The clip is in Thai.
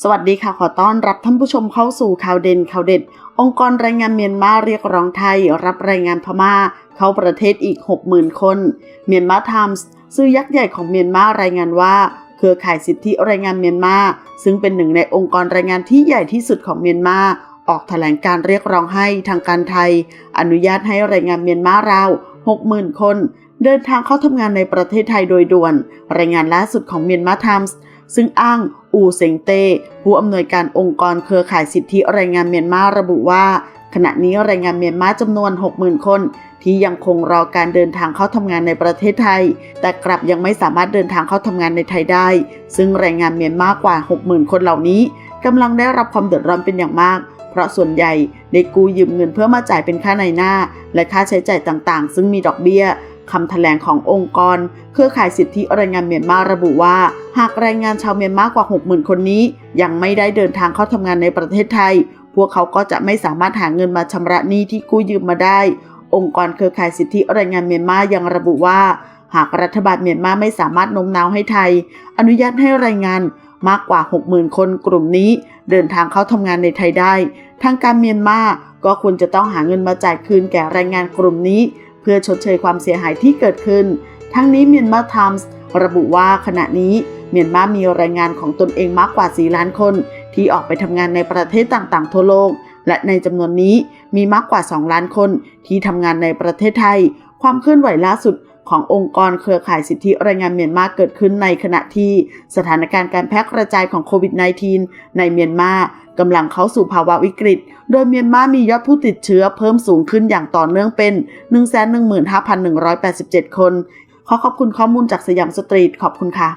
สวัสดีค่ะ ขอต้อนรับท่านผู้ชมเข้าสู่ข่าวเด่นข่าวเด็ด องค์กรแรงงานเมียนมาเรียกร้องไทย รับแรงงานพม่า เข้าประเทศอีก 60,000 คน เมียนมาไทมส์สื่อยักษ์ใหญ่ของเมียนมารายงานว่าเครือข่ายสิทธิแรงงานเมียนมา ซึ่งเป็นหนึ่งในองค์กรแรงงานที่ใหญ่ที่สุดของเมียนมา ออกแถลงการเรียกร้องให้ทางการไทย อนุญาตให้แรงงานเมียนมาราว 60,000 คน เดินทางเข้าทำงานในประเทศไทยโดยด่วน รายงานล่าสุดของเมียนมาไทมส์ ซึ่งอ้างอูเซงเต้ผู้อำนวยการองค์กรเครือข่ายสิทธิแรงงานเมียนมาระบุว่า ขณะนี้แรงงานเมียนมาจำนวน 60,000 คน ที่ยังคงรอการเดินทางเข้าทำงานในประเทศไทย แต่กลับยังไม่สามารถเดินทางเข้าทำงานในไทยได้ ซึ่งแรงงานเมียนมากกว่า 60,000 คนเหล่านี้กำลังได้รับความเดือดร้อนเป็นอย่างมาก เพราะส่วนใหญ่ได้กู้ยืมเงินเพื่อมาจ่ายเป็นค่าในหน้า และค่าใช้จ่ายต่างๆ ซึ่งมีดอกเบี้ย คำแถลงขององค์กร เครือข่ายสิทธิแรงงานเมียนมาระบุว่า หากแรงงานชาวเมียนมากกว่า 60,000 คนนี้ ยังไม่ได้เดินทางเข้าทำงานในประเทศไทย พวกเขาก็จะไม่สามารถหาเงินมาชำระหนี้ที่กู้ยืมมาได้ องค์กรเครือข่ายสิทธิแรงงานเมียนมายังระบุว่า หากรัฐบาลเมียนมาไม่สามารถโน้มน้าวให้ไทย อนุญาตให้แรงงานมากกว่า 60,000 คนกลุ่มนี้ เดินทางเข้าทำงานในไทยได้ ทางการเมียนมาก็ควรจะต้องหาเงินมาจ่ายคืนแก่แรงงานกลุ่มนี้ เพื่อชดเชยความเสียหายที่เกิดขึ้น ทั้งนี้เมียนมาไทมส์ระบุว่าขณะนี้เมียนมามีแรงงานของตนเองมากกว่า 4 ล้านคน ที่ออกไปทำงานในประเทศต่างๆ ทั่วโลก และในจำนวนนี้มีมากกว่า 2 ล้านคน ที่ทำงานในประเทศไทย ความเคลื่อนไหวล่าสุด ขององค์กรเครือข่ายสิทธิแรงงานเมียนมาเกิดขึ้นในขณะที่สถานการณ์การแพร่กระจายของโควิด -19 ในเมียนมากำลังเข้าสู่ภาวะวิกฤต โดยเมียนมามียอดผู้ติดเชื้อเพิ่มสูงขึ้นอย่างต่อเนื่องเป็น 115,187 คน ขอขอบคุณข้อมูลจากสยามสตรีทขอบคุณค่ะ